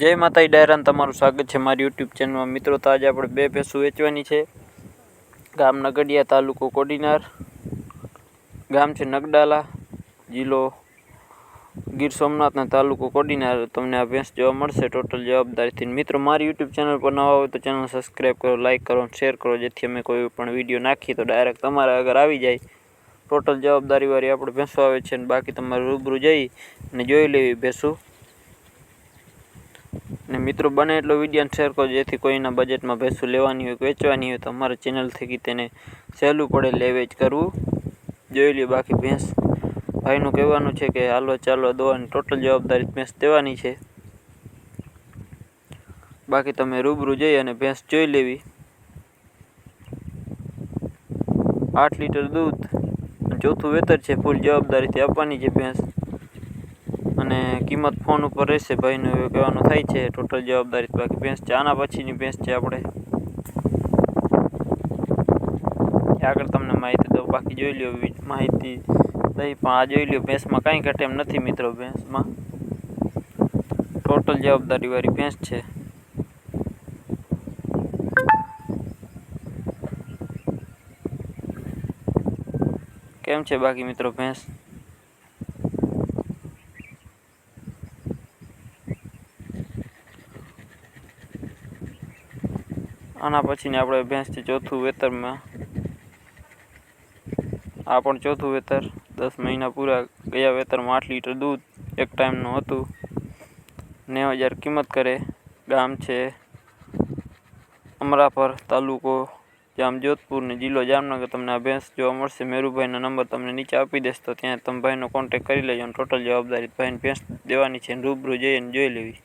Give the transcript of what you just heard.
જય માતાજી ડાયરાન તમારું સ્વાગત છે મારી યુટ્યુબ ચેનલમાં. મિત્રો, તો આજે આપણે બે ભેંસું વેચવાની છે. ગામ નગડિયા તાલુકો કોડીનાર. ગામ છે નગડાલા, જિલ્લો ગીર સોમનાથના તાલુકો કોડીનાર. તમને આ ભેંસ જોવા મળશે ટોટલ જવાબદારીથી. મિત્રો, મારી યુટ્યુબ ચેનલ પર નવા હોય તો ચેનલ સબસ્ક્રાઈબ કરો, લાઇક કરો શેર કરો, જેથી અમે કોઈ પણ વીડિયો નાખીએ તો ડાયરેક્ટ તમારા આગળ આવી જાય. ટોટલ જવાબદારીવાળી આપણે ભેંસો આવે છે અને બાકી તમારે રૂબરૂ જઈ અને જોઈ લેવી ભેંસો. ને મિત્રો બને એટલો વીડિયો શેર કરો જેથી કોઈના બજેટમાં ભેંસું લેવાની હોય, વેચવાની હોય, તો અમારા ચેનલ થકી તેને સહેલું પડે લે વેચ કરવું. જોઈ લે બાકી ભેંસ. ભાઈનું કહેવાનું છે કે હાલો, ચાલો દોવાની ટોટલ જવાબદારી ભેંસ દેવાની છે. બાકી તમે રૂબરૂ જઈ અને ભેંસ જોઈ લેવી. આઠ લીટર દૂધ. ચોથું વેતર છે, ફૂલ જવાબદારીથી આપવાની છે ભેંસ. અને કિંમત ફોન ઉપર રહેશે ભાઈનું એવું કહેવાનું થાય છે. ટોટલ જવાબદારી બાકી ભેંસ છે. આના પછીની ભેંસ છે આપણે. આગળ તમને માહિતી દઉં. બાકી જોઈ લ્યો માહિતી દઈ. પણ આ જોઈ લ્યો ભેંસમાં કાંઈ ઘટે એમ નથી મિત્રો ભેંસમાં ટોટલ જવાબદારીવાળી ભેંસ છે. કેમ છે બાકી મિત્રો ભેંસ આના પછીની આપણે ભેંસ છે ચોથું વેતરમાં. આ પણ ચોથું વેતર. દસ મહિના પૂરા ગયા વેતરમાં આઠ લીટર દૂધ એક ટાઈમનું હતું. નેવ હજાર કિંમત કરે. ગામ છે અમરાપર તાલુકો જામ જોધપુર જિલ્લો જામનગર. તમને આ ભેંસ જોવા મળશે. મેરુભાઈનો નંબર તમને નીચે આપી દેશ તો ત્યાં તમે ભાઈનો કોન્ટેક કરી લેજો ટોટલ જવાબદારી ભાઈને ભેંસ દેવાની છે રૂબરૂ જઈને જોઈ લેવી.